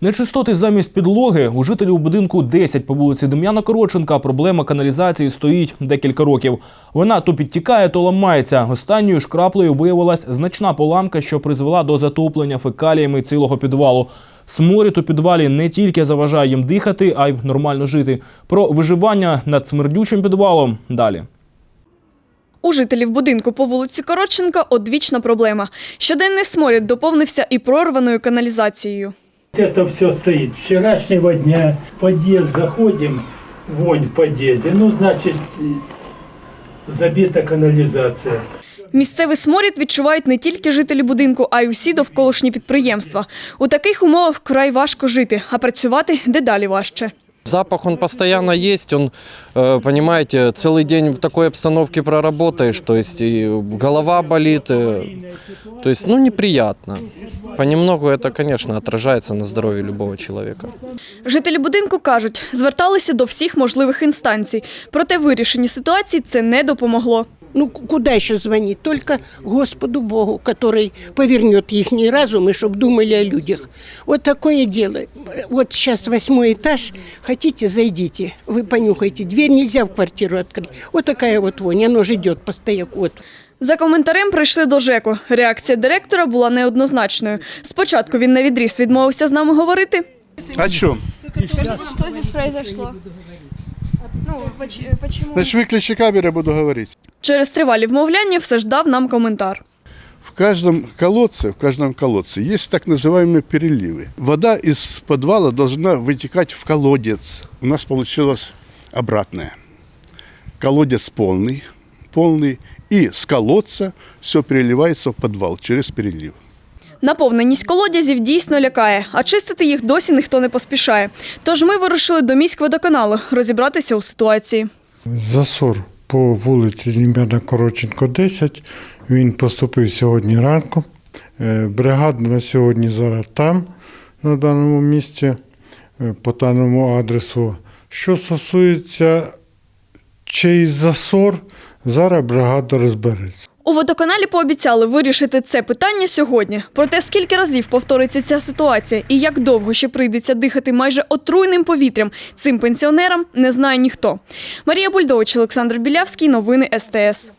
Нечистоти замість підлоги у жителів будинку 10 по вулиці Дем'яна Короченка проблема каналізації стоїть декілька років. Вона то підтікає, то ламається. Останньою ж краплею виявилась значна поламка, що призвела до затоплення фекаліями цілого підвалу. Сморід у підвалі не тільки заважає їм дихати, а й нормально жити. Про виживання над смердючим підвалом далі. У жителів будинку по вулиці Коротченка одвічна проблема. Щоденний сморід доповнився і прорваною каналізацією. Это все стоит. Вчерашнего дня в подъезд заходим, вонь в подъезде. Ну, значит, и забита канализация. Місцевий сморід відчувають не тільки жителі будинку, а й усі довколишні підприємства. У таких умовах вкрай важко жити, а працювати дедалі важче. Запах, он постоянно есть, он, э, понимаете, целый день в такой обстановке проработаешь, то есть и голова болит, э, то есть, ну, неприятно. Понемногу це, конечно, відражається на здоровье любого чоловіка. Жителі будинку кажуть, зверталися до всіх можливих інстанцій, проте вирішенні ситуації це не допомогло. Ну, к- куда еще звонить? Только Господу Богу, который повернет их разум, и чтобы думали о людях. Вот такое дело. Вот сейчас восьмой этаж. Хотите, зайдите. Вы понюхайте. Дверь нельзя в квартиру открыть. Вот такая вот вонь. Оно же идет по стояку. Вот. За коментарем прийшли до ЖЕКу. Реакція директора була неоднозначною. Спочатку він на відріз відмовився з нами говорити. О чем? Что здесь произошло? Ну, поч- почему? Значит, выключи камеру, я буду говорить. Через тривалі вмовляння все ж дав нам коментар. В каждом колодце, в каждом колодце есть так называемые переливы. Вода из подвала должна вытекать в колодец. У нас получилось обратное. Колодец полный, полный, и с колодца все переливается в подвал через перелив. Наповненість колодязів дійсно лякає, а чистити їх досі ніхто не поспішає. Тож ми вирушили до міськводоканалу розібратися у ситуації. Засор по вулиці Лім'яна Короченко, 10. Він поступив сьогодні ранку. Е, Бригада на сьогодні зараз там, на даному місці, е, по даному адресу. Що стосується чий засор, зараз бригада розбереться. У водоканалі пообіцяли вирішити це питання сьогодні. Проте скільки разів повториться ця ситуація і як довго ще прийдеться дихати майже отруйним повітрям цим пенсіонерам, не знає ніхто. Марія Бульдович, Олександр Білявський. Новини СТС.